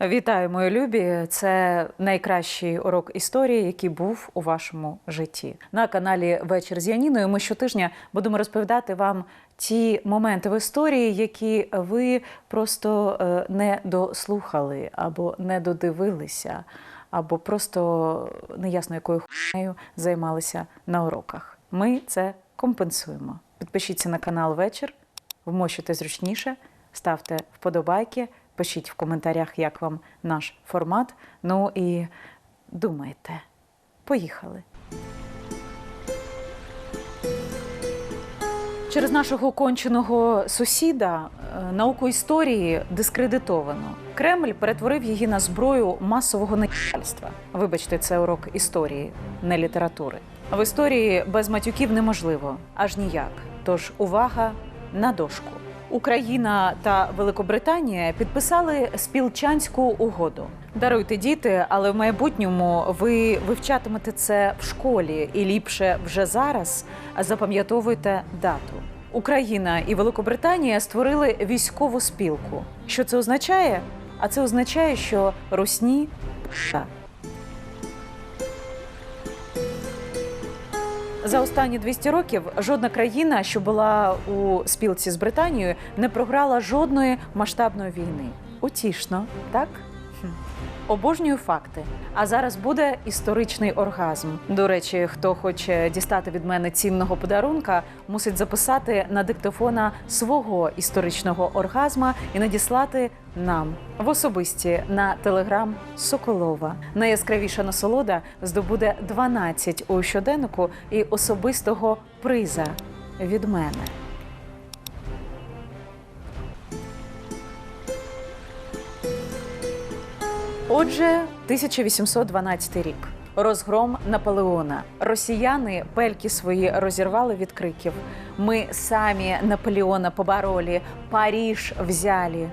Вітаю, мої любі! Це найкращий урок історії, який був у вашому житті. На каналі Вечір з Яніною. Ми щотижня будемо розповідати вам ті моменти в історії, які ви просто е, не дослухали або не додивилися, або просто неясно якою хуйнею займалися на уроках. Ми це компенсуємо. Підпишіться на канал Вечір, вмощуйте зручніше, ставте вподобайки. Пишіть в коментарях, як вам наш формат. Ну і думайте. Поїхали. Через нашого конченого сусіда е, науку історії дискредитовано. Кремль перетворив її на зброю масового наїбальства. Вибачте, це урок історії, не літератури. В історії без матюків неможливо аж ніяк. Тож увага на дошку. Україна та Великобританія підписали спілчанську угоду. Даруйте діти, але в майбутньому ви вивчатимете це в школі і ліпше вже зараз запам'ятовуйте дату. Україна і Великобританія створили військову спілку. Що це означає? А це означає, що русні п***а. За останні 200 років жодна країна, що була у спілці з Британією, не програла жодної масштабної війни. Утішно, так? Обожнюю факти. А зараз буде історичний оргазм. До речі, хто хоче дістати від мене цінного подарунка, мусить записати на диктофона свого історичного оргазма і надіслати нам в особисті на телеграм Соколова. Найяскравіша насолода здобуде 12 у щоденнику і особистого приза від мене. Отже, 1812 рік. Розгром Наполеона. Росіяни пельки свої розірвали від криків. Ми самі Наполеона побороли, Паріж взяли.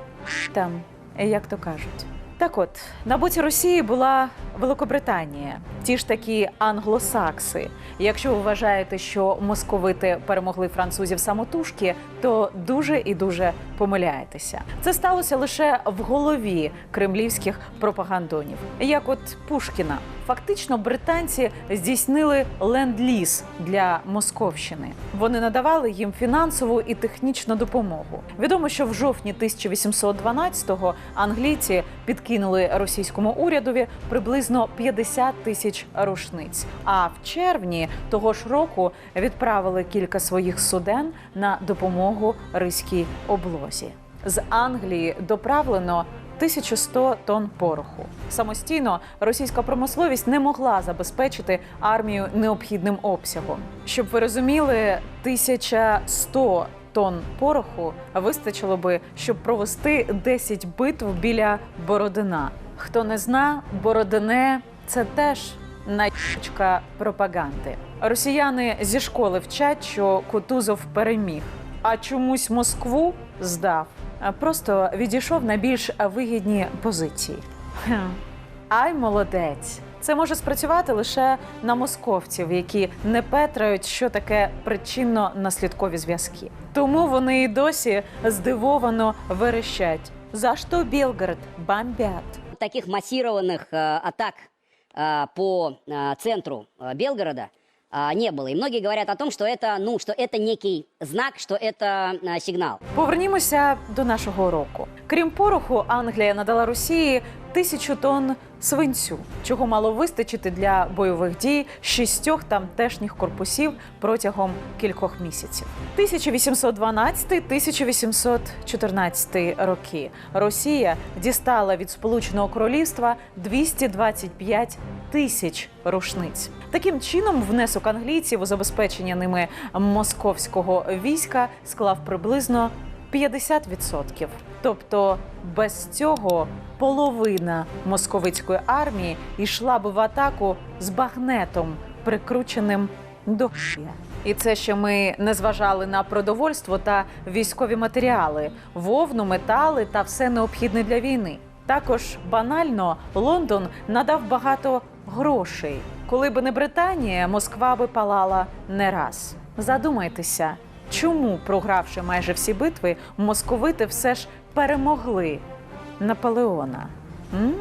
Там, як то кажуть. Так от, на боці Росії була Великобританія, ті ж такі англосакси. Якщо ви вважаєте, що московити перемогли французів самотужки, то дуже і дуже помиляєтеся. Це сталося лише в голові кремлівських пропагандонів, як от Пушкіна. Фактично, британці здійснили ленд-ліз для Московщини. Вони надавали їм фінансову і технічну допомогу. Відомо, що в жовтні 1812-го англійці підкинули російському урядові приблизно 50 тисяч рушниць. А в червні того ж року відправили кілька своїх суден на допомогу ризькій облозі. З Англії доправлено 1100 тонн пороху. Самостійно російська промисловість не могла забезпечити армію необхідним обсягом. Щоб ви розуміли, 1100 тонн пороху вистачило би, щоб провести 10 битв біля Бородина. Хто не зна, Бородине це теж начка пропаганди. Росіяни зі школи вчать, що Кутузов переміг, а чомусь Москву здав. Просто відійшов на більш вигідні позиції. Ай, молодець! Це може спрацювати лише на московців, які не петрають, що таке причинно-наслідкові зв'язки. Тому вони і досі здивовано верещать. За що Білгород бомбять? таких массированных э, атак э, по э, центру э, Белгорода э, не было. И многие говорят о том, что это, ну, что это некий знак, что это э, сигнал. Повернімося до нашого року. Крім пороху, Англія надала Росії тисячу тонн свинцю, чого мало вистачити для бойових дій шістьох тамтешніх корпусів протягом кількох місяців. 1812-1814 роки Росія дістала від Сполученого Королівства 225 тисяч рушниць. Таким чином, внесок англійців у забезпечення ними московського війська склав приблизно 50%. Тобто без цього половина московицької армії йшла б в атаку з багнетом, прикрученим до хуя. І це ще ми не зважали на продовольство та військові матеріали, вовну, метали та все необхідне для війни. Також банально Лондон надав багато грошей. Коли б не Британія, Москва би палала не раз. Задумайтеся, чому, програвши майже всі битви, московити все ж перемогли Наполеона. М?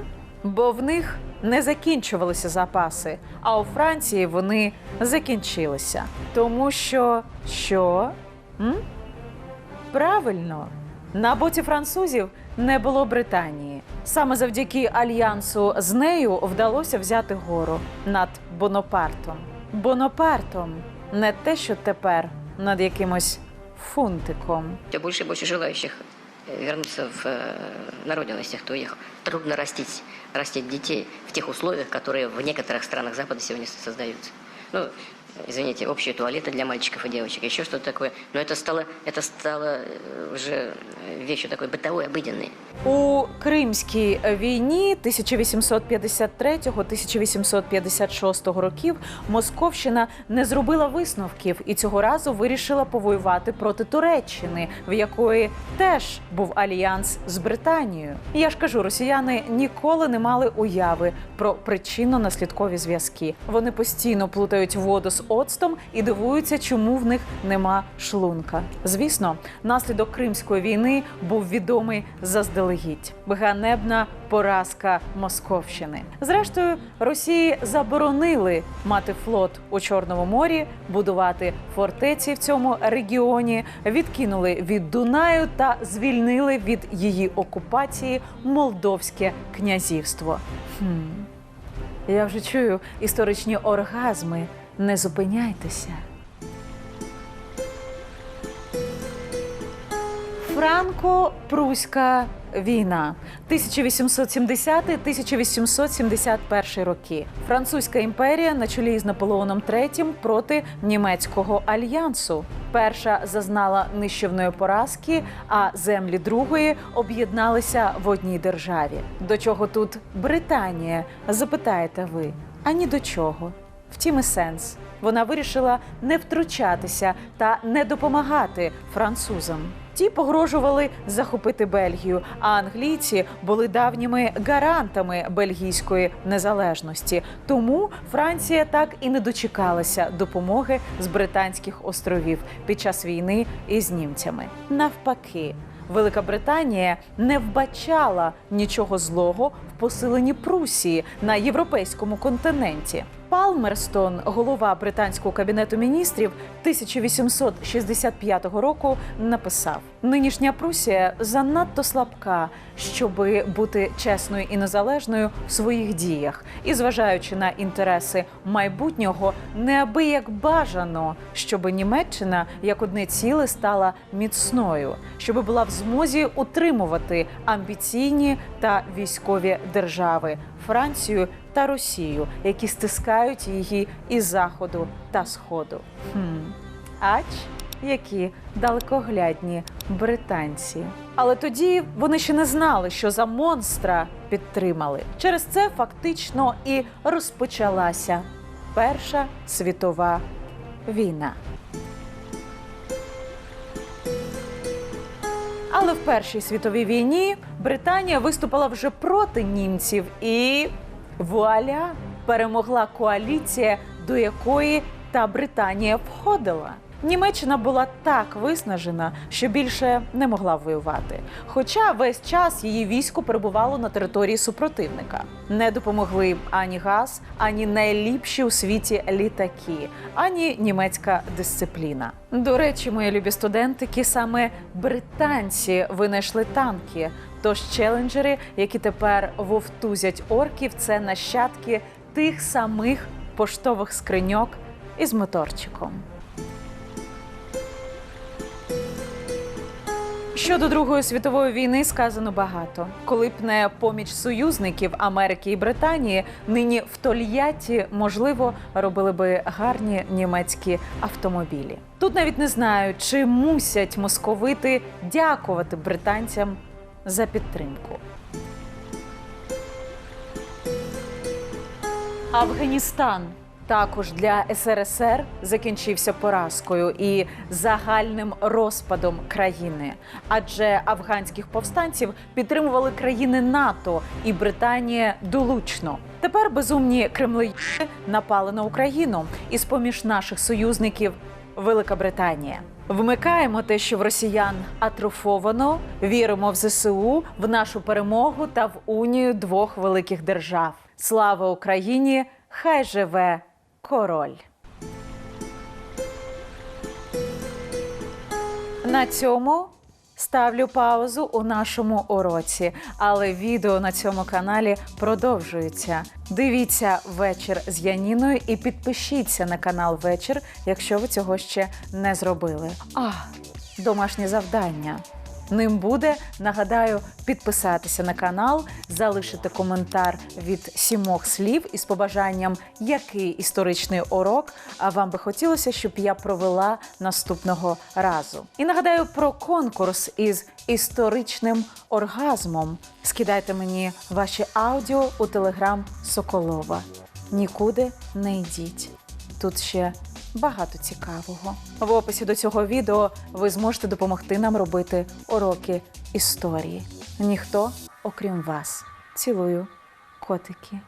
Бо в них не закінчувалися запаси, а у Франції вони закінчилися. Тому що що? М? Правильно, на боці французів не було Британії. Саме завдяки альянсу з нею вдалося взяти гору над Бонапартом. Бонапартом не те, що тепер над якимось фунтиком. Все больше и больше желающих э, вернуться в, э, на родину из тех, кто уехал. Трудно растить, растить детей в тех условиях, которые в некоторых странах Запада сегодня создаются. Ну, извините, общие туалеты для мальчиков и девочек, еще что-то такое. Но это стало, это стало э, уже вещью такой бытовой, обыденной. У Кримській війні 1853-1856 років Московщина не зробила висновків і цього разу вирішила повоювати проти Туреччини, в якої теж був альянс з Британією. Я ж кажу, росіяни ніколи не мали уяви про причинно-наслідкові зв'язки. Вони постійно плутають воду з оцтом і дивуються, чому в них нема шлунка. Звісно, наслідок Кримської війни був відомий заздалегідь. Ганебна поразка Московщини. Зрештою, Росії заборонили мати флот у Чорному морі, будувати фортеці в цьому регіоні, відкинули від Дунаю та звільнили від її окупації Молдовське князівство. Хм. Я вже чую історичні оргазми. Не зупиняйтеся. Франко-Пруська війна 1870-1871 роки. Французька імперія на чолі з Наполеоном III проти німецького альянсу. Перша зазнала нищівної поразки, а землі другої об'єдналися в одній державі. До чого тут Британія? Запитаєте ви? А ні до чого. Втім, і сенс. Вона вирішила не втручатися та не допомагати французам. Ті погрожували захопити Бельгію, а англійці були давніми гарантами бельгійської незалежності. Тому Франція так і не дочекалася допомоги з Британських островів під час війни із німцями. Навпаки, Велика Британія не вбачала нічого злого в посиленні Прусії на європейському континенті. Палмерстон, голова британського кабінету міністрів 1865 року, написав: нинішня Прусія занадто слабка, щоби бути чесною і незалежною в своїх діях, і зважаючи на інтереси майбутнього, неабияк бажано, щоби Німеччина як одне ціле стала міцною, щоби була в змозі утримувати амбіційні та військові держави Францію та Росію, які стискають її із заходу та сходу. Хм. Ач, які далекоглядні британці. Але тоді вони ще не знали, що за монстра підтримали. Через це фактично і розпочалася Перша світова війна. Але в Першій світовій війні Британія виступила вже проти німців і вуаля перемогла коаліція, до якої та Британія входила. Німеччина була так виснажена, що більше не могла воювати. Хоча весь час її військо перебувало на території супротивника. Не допомогли ані газ, ані найліпші у світі літаки, ані німецька дисципліна. До речі, мої любі студентики, саме британці винайшли танки. Тож челенджери, які тепер вовтузять орків, це нащадки тих самих поштових скриньок із моторчиком. Щодо Другої світової війни сказано багато. Коли б не поміч союзників Америки і Британії, нині в Тольятті, можливо, робили би гарні німецькі автомобілі. Тут навіть не знаю, чи мусять московити дякувати британцям за підтримку. Афганістан також для СРСР закінчився поразкою і загальним розпадом країни, адже афганських повстанців підтримували країни НАТО і Британія долучно. Тепер безумні кремлеїди напали на Україну, і з поміж наших союзників Велика Британія. Вмикаємо те, що в росіян атрофовано, віримо в ЗСУ, в нашу перемогу та в унію двох великих держав. Слава Україні! Хай живе король! На цьому ставлю паузу у нашому уроці, але відео на цьому каналі продовжується. Дивіться вечір з Яніною і підпишіться на канал Вечір, якщо ви цього ще не зробили. А, домашнє завдання. Ним буде, нагадаю, підписатися на канал, залишити коментар від сімох слів із побажанням, який історичний урок вам би хотілося, щоб я провела наступного разу. І нагадаю про конкурс із історичним оргазмом. Скидайте мені ваші аудіо у телеграм Соколова. Нікуди не йдіть. Тут ще багато цікавого. В описі до цього відео ви зможете допомогти нам робити уроки історії. Ніхто, окрім вас. Цілую, котики.